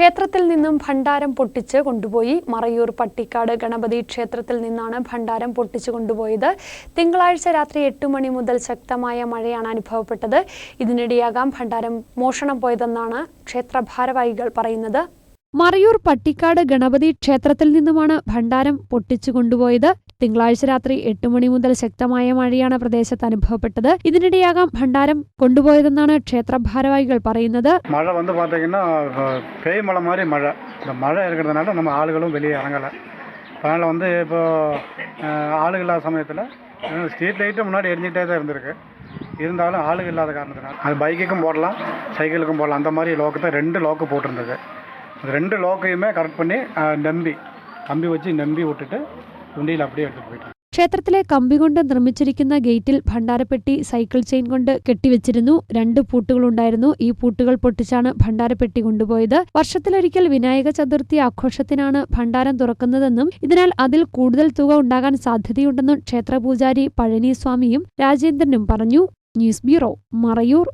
ക്ഷേത്രത്തിൽ നിന്നും ഭണ്ഡാരം പൊട്ടിച്ച് കൊണ്ടുപോയി മറയൂർ പട്ടിക്കാട് ഗണപതി ക്ഷേത്രത്തിൽ നിന്നാണ് ഭണ്ഡാരം പൊട്ടിച്ച് കൊണ്ടുപോയത്. തിങ്കളാഴ്ച രാത്രി എട്ട് മണി മുതൽ ശക്തമായ മഴയാണ് അനുഭവപ്പെട്ടത്. ഇതിനിടെയാകാം ഭണ്ഡാരം മോഷണം പോയതെന്നാണ് ക്ഷേത്ര ഭാരവാഹികൾ പറയുന്നത്. മറയൂർ പട്ടിക്കാട് ഗണപതി ക്ഷേത്രത്തിൽ നിന്നുമാണ് ഭണ്ഡാരം പൊട്ടിച്ചു കൊണ്ടുപോയത് തിങ്കളാഴ്ച രാത്രി എട്ട് മണി മുതൽ ശക്തമായ മഴയാണ് പ്രദേശത്ത് അനുഭവപ്പെട്ടത് ഇതിനിടെയാകാം ഭണ്ഡാരം കൊണ്ടുപോയതെന്നാണ് ക്ഷേത്ര ഭാരവാഹികൾ പറയുന്നത് மழை வந்து பார்த்தீங்கன்னா அஹ், பேய் மழை மாதிரி மழை இந்த மழை இருக்கிறதுனால நம்ம ஆளுகளும் வெளியே இறங்கலை அதனால் வந்து இப்போ அஹ், ஆளுங்க இல்லாத சமயத்தில் ஸ்ட்ரீட் லைட்டு முன்னாடி எரிஞ்சிட்டே தான் இருந்திருக்கு இருந்தாலும் ஆளுங்க இல்லாத காரணத்தினால அது பைக்குக்கும் போடலாம் சைக்கிளுக்கும் போடலாம் அந்த மாதிரி லோக்கு தான் ரெண்டு லோக்கு போட்டிருந்தது அந்த ரெண்டு லோக்கையுமே கரெக்ட் பண்ணி அஹ், நம்பி கம்பி வச்சு நம்பி விட்டுட்டு உண்டியில் அப்படியே எடுத்துகிட்டு போயிட்டாங்க ക്ഷേത്രത്തിലെ കമ്പി കൊണ്ട് നിർമ്മിച്ചിരിക്കുന്ന ഗേറ്റിൽ ഭണ്ഡാരപ്പെട്ടി സൈക്കിൾ ചെയിൻ കൊണ്ട് കെട്ടിവെച്ചിരുന്നു രണ്ട് പൂട്ടുകളുണ്ടായിരുന്നു ഈ പൂട്ടുകൾ പൊട്ടിച്ചാണ് ഭണ്ഡാരപ്പെട്ടി കൊണ്ടുപോയത് വർഷത്തിലൊരിക്കൽ വിനായക ചതുർത്ഥി ആഘോഷത്തിനാണ് ഭണ്ഡാരം തുറക്കുന്നതെന്നും ഇതിനാൽ അതിൽ കൂടുതൽ തുക ഉണ്ടാകാൻ സാധ്യതയുണ്ടെന്നും ക്ഷേത്ര പൂജാരി പഴനി സ്വാമിയും രാജേന്ദ്രനും പറഞ്ഞു ന്യൂസ് ബ്യൂറോ മറയൂർ